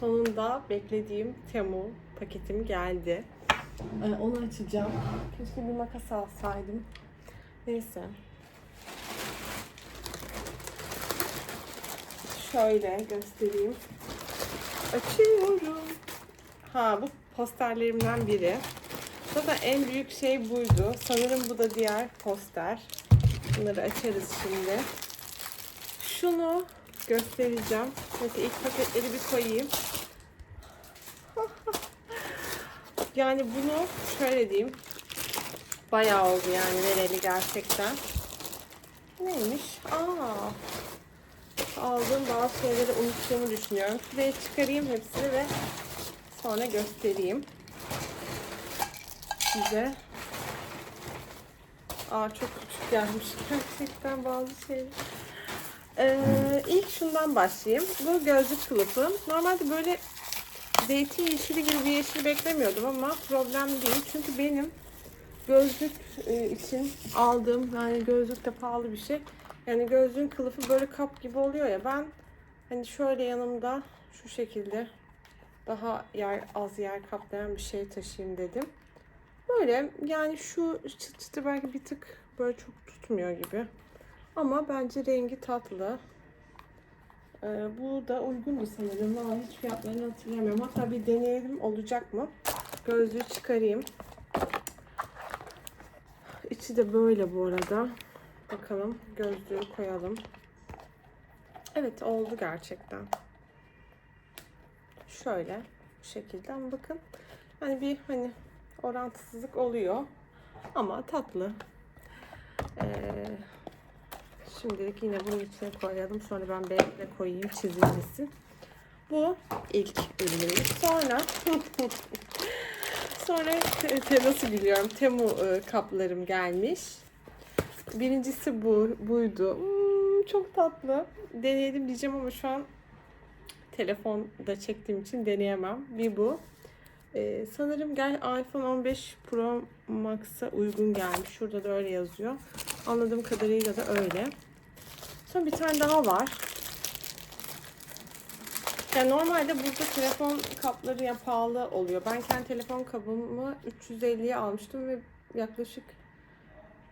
sonunda beklediğim Temu paketim geldi. Ee, onu açacağım. Keşke bir makas alsaydım. Neyse. Şöyle göstereyim. Açıyorum. Ha bu posterlerimden biri. Zaten en büyük şey buydu. Sanırım bu da diğer poster. Bunları açarız şimdi. Şunu göstereceğim. Neyse ilk paketleri bir koyayım. yani bunu şöyle diyeyim. Bayağı oldu yani vereli gerçekten. Neymiş? Aa, aldığım bazı şeyleri unuttuğumu düşünüyorum. Şuraya çıkarayım hepsini ve sonra göstereyim size. Aa çok küçük gelmiş gerçekten bazı şeyler. Ee, şundan başlayayım. Bu gözlük kılıfı. Normalde böyle zeytin yeşili gibi bir yeşil beklemiyordum ama problem değil. Çünkü benim gözlük e, için aldığım yani gözlük de pahalı bir şey. Yani gözlüğün kılıfı böyle kap gibi oluyor ya. Ben hani şöyle yanımda şu şekilde daha yer az yer kaplayan bir şey taşıyayım dedim. Böyle yani şu çıt çıtı belki bir tık böyle çok tutmuyor gibi. Ama bence rengi tatlı. Ee, bu da uygundu sanırım ama hiç fiyatlarını hatırlamıyorum. Hatta bir deneyelim olacak mı? Gözlüğü çıkarayım. İçi de böyle bu arada. Bakalım gözlüğü koyalım. Evet oldu gerçekten. Şöyle bu şekilde ama bakın hani bir hani orantısızlık oluyor ama tatlı. Ee, şimdilik yine bunun içine koyalım. Sonra ben bekle koyayım çizilmesin. Bu ilk ürünümüz. Sonra sonra te, te- nasıl biliyorum Temu e, kaplarım gelmiş. Birincisi bu buydu. Hmm, çok tatlı. Deneyelim diyeceğim ama şu an telefonda çektiğim için deneyemem. Bir bu. Ee, sanırım gel iPhone 15 Pro Max'a uygun gelmiş. Şurada da öyle yazıyor. Anladığım kadarıyla da öyle. Sonra bir tane daha var. Yani normalde burada telefon kapları ya pahalı oluyor. Ben kendi telefon kabımı 350'ye almıştım ve yaklaşık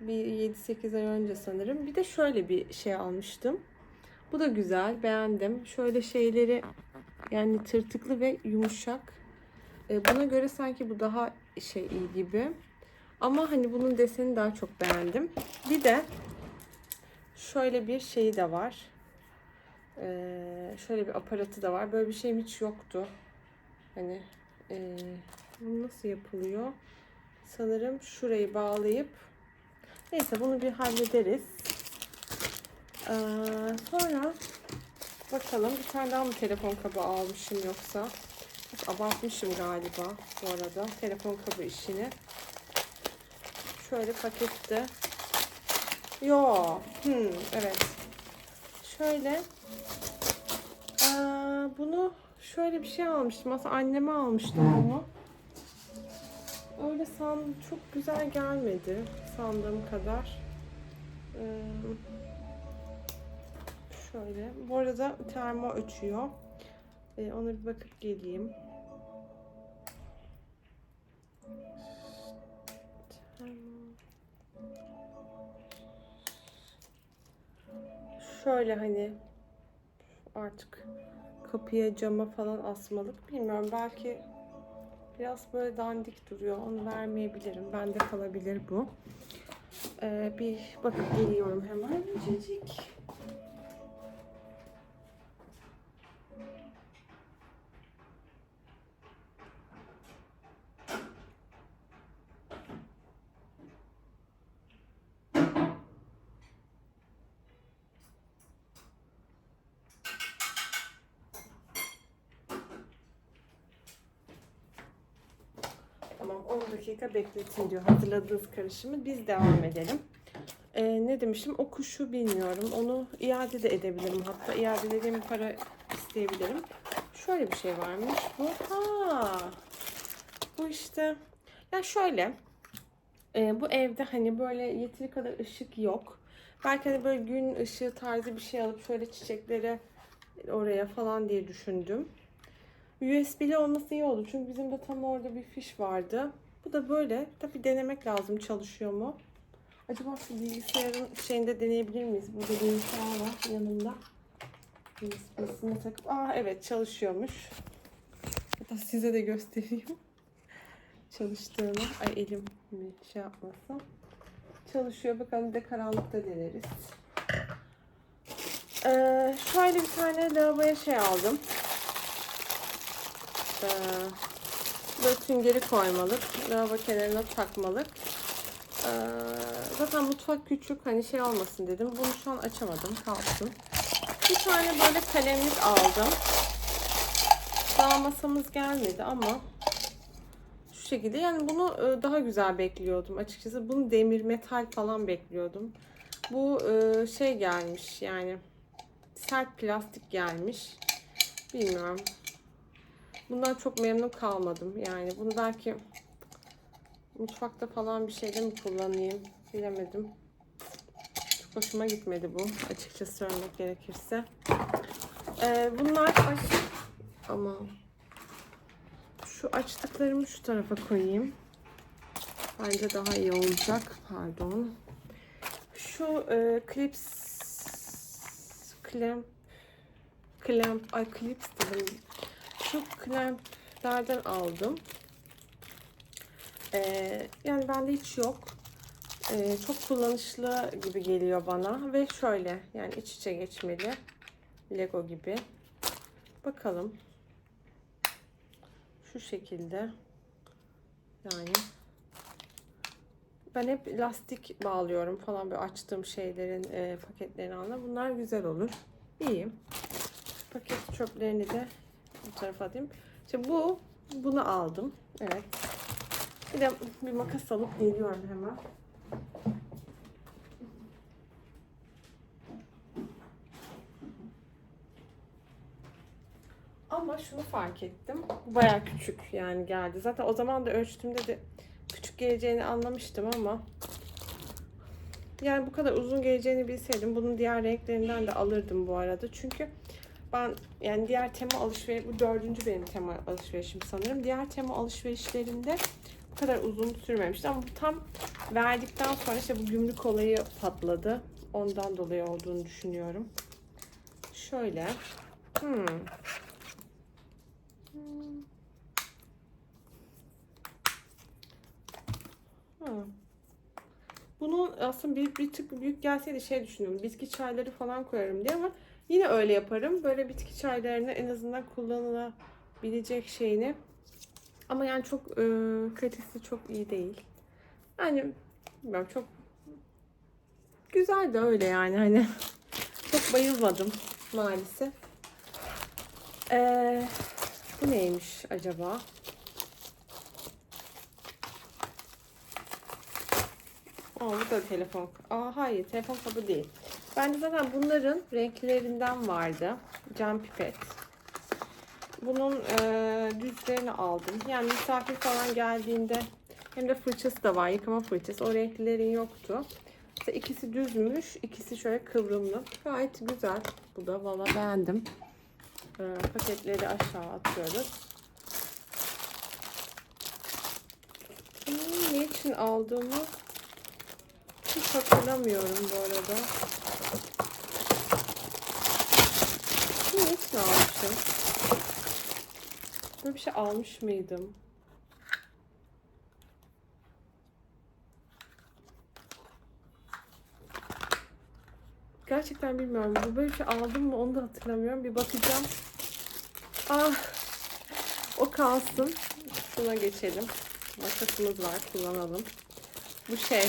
bir 7-8 ay önce sanırım. Bir de şöyle bir şey almıştım. Bu da güzel, beğendim. Şöyle şeyleri yani tırtıklı ve yumuşak. E, Buna göre sanki bu daha şey iyi gibi. Ama hani bunun deseni daha çok beğendim. Bir de şöyle bir şeyi de var. Ee, şöyle bir aparatı da var. Böyle bir şeyim hiç yoktu. Hani e, bu nasıl yapılıyor? Sanırım şurayı bağlayıp neyse bunu bir hallederiz. Ee, sonra bakalım bir tane daha mı telefon kabı almışım yoksa? Çok abartmışım galiba bu arada telefon kabı işini. Şöyle pakette. Yo, hmm, evet. Şöyle. Aa, bunu şöyle bir şey almıştım. Aslında anneme almıştım bunu. Öyle san çok güzel gelmedi sandığım kadar. Ee, şöyle. Bu arada termo açıyor. Ee, ona bir bakıp geleyim. Şöyle hani artık kapıya cama falan asmalık. Bilmiyorum belki biraz böyle dandik duruyor. Onu vermeyebilirim. Bende kalabilir bu. Ee, bir bakıp geliyorum hemen. Cicik. 10 dakika bekletin diyor hazırladığınız karışımı. Biz devam edelim. Ee, ne demiştim? O kuşu bilmiyorum. Onu iade de edebilirim. Hatta iadelediğim para isteyebilirim. Şöyle bir şey varmış. Bu ha. Bu işte ya şöyle e, bu evde hani böyle yeteri kadar ışık yok. Belki hani böyle gün ışığı tarzı bir şey alıp şöyle çiçekleri oraya falan diye düşündüm. USB'li olması iyi oldu. Çünkü bizim de tam orada bir fiş vardı. Bu da böyle. Tabii denemek lazım çalışıyor mu? Acaba şu bilgisayarın şeyinde deneyebilir miyiz? Burada bilgisayar var yanımda. USB'sine takıp. Aa evet çalışıyormuş. Hatta size de göstereyim. Çalıştığını. Ay elim şey yapmasın. Çalışıyor. Bakalım bir de karanlıkta deneriz. Ee, şöyle bir tane lavaboya şey aldım. Ee, böyle süngeri koymalık. Lavabo kenarına takmalık. Ee, zaten mutfak küçük hani şey olmasın dedim. Bunu şu an açamadım kalsın. Bir tane böyle kalemlik aldım. Daha masamız gelmedi ama şu şekilde yani bunu e, daha güzel bekliyordum açıkçası. Bunu demir metal falan bekliyordum. Bu e, şey gelmiş yani sert plastik gelmiş. Bilmiyorum. Bundan çok memnun kalmadım. Yani bunu belki mutfakta falan bir şeyde mi kullanayım bilemedim. Çok hoşuma gitmedi bu açıkçası söylemek gerekirse. Ee, bunlar ay, ama şu açtıklarımı şu tarafa koyayım. Bence daha iyi olacak. Pardon. Şu e, clips clamp clamp ay clips dedim. Şu clamplerden aldım. Ee, yani bende hiç yok. Ee, çok kullanışlı gibi geliyor bana ve şöyle yani iç içe geçmeli. Lego gibi. Bakalım. Şu şekilde. Yani ben hep lastik bağlıyorum falan böyle açtığım şeylerin e, paketlerini aldım. Bunlar güzel olur. İyi. Paket çöplerini de bu tarafa atayım. İşte bu bunu aldım. Evet. Bir de bir makas alıp geliyorum hemen. Ama şunu fark ettim. Bu Baya küçük yani geldi. Zaten o zaman da ölçtüğümde de küçük geleceğini anlamıştım ama yani bu kadar uzun geleceğini bilseydim bunun diğer renklerinden de alırdım bu arada. Çünkü ben yani diğer tema alışveriş bu dördüncü benim tema alışverişim sanırım. Diğer tema alışverişlerinde bu kadar uzun sürmemişti ama bu tam verdikten sonra işte bu gümrük olayı patladı. Ondan dolayı olduğunu düşünüyorum. Şöyle. Hmm. Ha. Bunun aslında bir, bir tık büyük gelseydi şey düşünüyorum. Bitki çayları falan koyarım diye ama yine öyle yaparım. Böyle bitki çaylarını en azından kullanılabilecek şeyini. Ama yani çok e, kalitesi çok iyi değil. Yani bilmiyorum çok güzel de öyle yani hani çok bayılmadım maalesef. Ee, bu neymiş acaba? Aa, bu da telefon. Aa, hayır telefon kabı değil. Ben de zaten bunların renklerinden vardı. Cam pipet. Bunun e, düzlerini aldım. Yani misafir falan geldiğinde hem de fırçası da var. Yıkama fırçası. O renklerin yoktu. İşte ikisi düzmüş. ikisi şöyle kıvrımlı. Gayet güzel. Bu da valla beğendim. E, paketleri aşağı atıyoruz. Ne için aldığımı hiç hatırlamıyorum bu arada. Ne almışım? Böyle bir şey almış mıydım? Gerçekten bilmiyorum. Bu böyle bir şey aldım mı onu da hatırlamıyorum. Bir bakacağım. Ah, o kalsın. Şuna geçelim. Makasımız var. Kullanalım. Bu şey.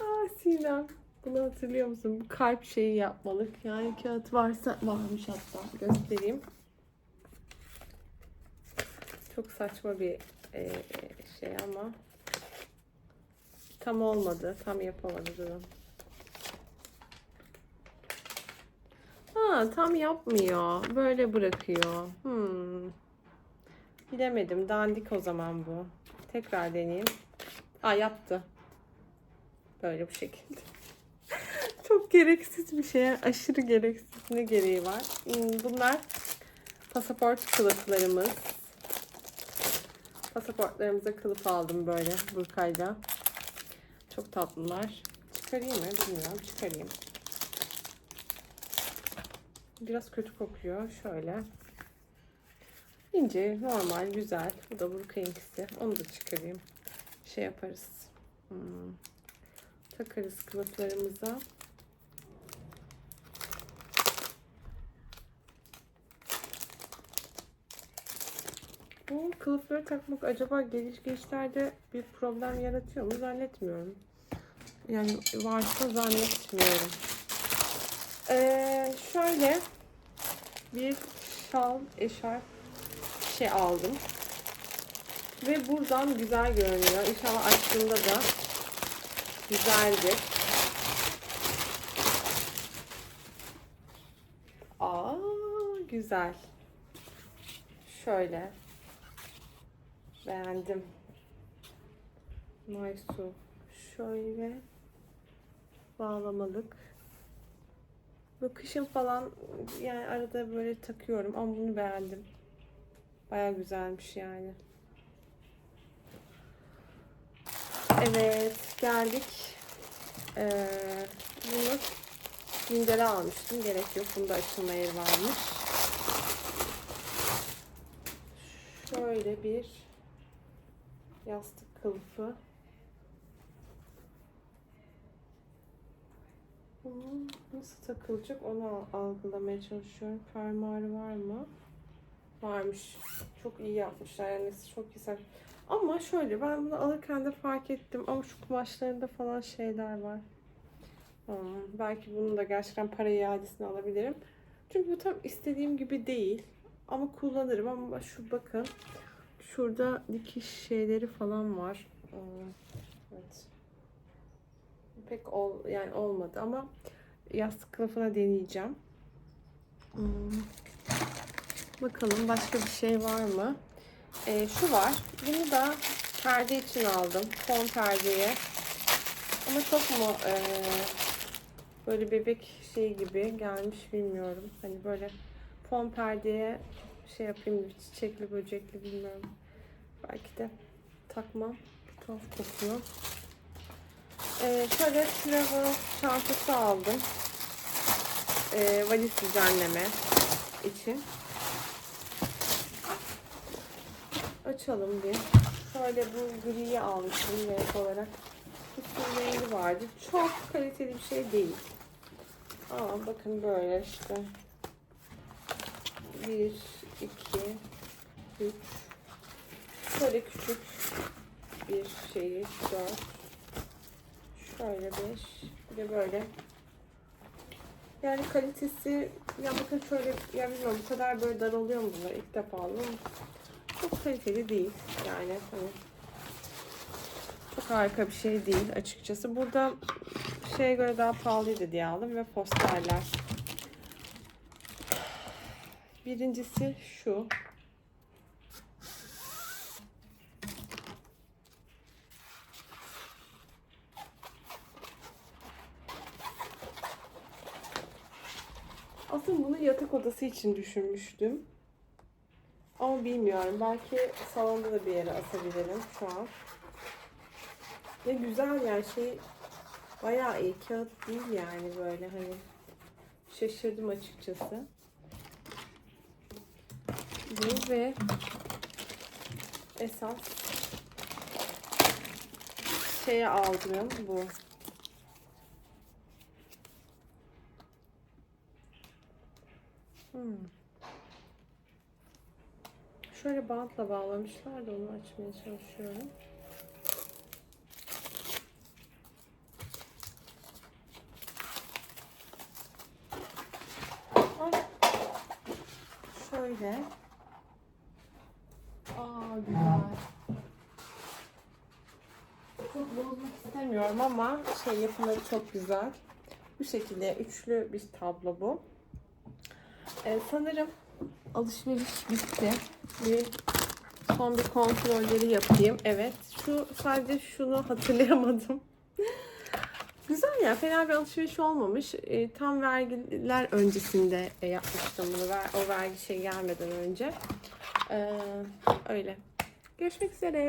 ah Sinem. Bunu hatırlıyor musun? Bu kalp şeyi yapmalık. Yani kağıt varsa varmış hatta. Göstereyim. Çok saçma bir e, şey ama tam olmadı. Tam yapamadı durun. Ha tam yapmıyor. Böyle bırakıyor. Hmm. Bilemedim. Dandik o zaman bu. Tekrar deneyeyim. Aa yaptı. Böyle bu şekilde. Gereksiz bir şey. Aşırı gereksiz. Ne gereği var? Hmm, Bunlar Pasaport kılıflarımız. Pasaportlarımıza kılıf aldım böyle burkayla. Çok tatlılar. Çıkarayım mı? Bilmiyorum. Çıkarayım. Biraz kötü kokuyor. Şöyle. İnce, normal, güzel. Bu da burkayınkisi. Onu da çıkarayım. Şey yaparız. Hmm. Takarız kılıflarımıza. Bu kılıfları takmak acaba geliş geçişlerde bir problem yaratıyor mu? Zannetmiyorum. Yani varsa zannetmiyorum. Ee, şöyle bir şal, eşarp şey aldım. Ve buradan güzel görünüyor. İnşallah açtığımda da güzeldir. Aa, güzel. Şöyle. Beğendim. Nice. Şöyle bağlamalık. Bu kışın falan yani arada böyle takıyorum ama bunu beğendim. Baya güzelmiş yani. Evet geldik. Ee, bunu gündele almıştım. Gerek yok. Bunda açılma yeri varmış. Şöyle bir yastık kılıfı. Bunu nasıl takılacak onu al- algılamaya çalışıyorum. Fermuarı var mı? Varmış. Çok iyi yapmışlar. Yani çok güzel. Ama şöyle ben bunu alırken de fark ettim. Ama şu kumaşlarında falan şeyler var. Hmm, belki bunun da gerçekten para iadesini alabilirim. Çünkü bu tam istediğim gibi değil. Ama kullanırım. Ama şu bakın. Şurada dikiş şeyleri falan var. Hmm, Evet. Pek ol, yani olmadı ama yastık kılıfına deneyeceğim. Hmm. Bakalım başka bir şey var mı? Ee, şu var. Bunu da perde için aldım. Fon perdeye. Ama çok mu ee, böyle bebek şey gibi gelmiş bilmiyorum. Hani böyle fon perdeye şey yapayım çiçekli böcekli bilmiyorum. Belki de takmam. Tuhaf kokuyor. Ee, şöyle travel çantası aldım. Ee, valiz düzenleme için. Açalım bir. Şöyle bu griyi almıştım renk olarak. Üstün rengi vardı. Çok kaliteli bir şey değil. Aa, bakın böyle işte. Bir, iki, üç. Şöyle küçük bir şeyi. Dört. Şöyle beş. Bir de böyle. Yani kalitesi ya bakın şöyle ya bilmiyorum bu kadar böyle dar oluyor mu bunlar ilk defa aldım. Çok kaliteli değil yani hani çok harika bir şey değil açıkçası. Burada şeye göre daha pahalıydı diye aldım ve posterler. Birincisi şu. Aslında bunu yatak odası için düşünmüştüm. Ama bilmiyorum. Belki salonda da bir yere asabilirim şu an. Ne güzel yani şey bayağı iyi. Kağıt değil yani böyle hani. Şaşırdım açıkçası. Bu ve esas şeye aldığım bu. Hmm. Şöyle bantla bağlamışlar da onu açmaya çalışıyorum. Şöyle. Aa güzel. Çok bozmak istemiyorum ama şey yapımları çok güzel. Bu şekilde üçlü bir tablo bu. Ee, sanırım alışveriş bitti. Bir son bir kontrolleri yapayım. Evet. Şu sadece şunu hatırlayamadım. Güzel ya fena bir alışveriş olmamış. E, tam vergiler öncesinde e, yapmıştım bunu. Ver, o vergi şey gelmeden önce. Ee, öyle. Görüşmek üzere.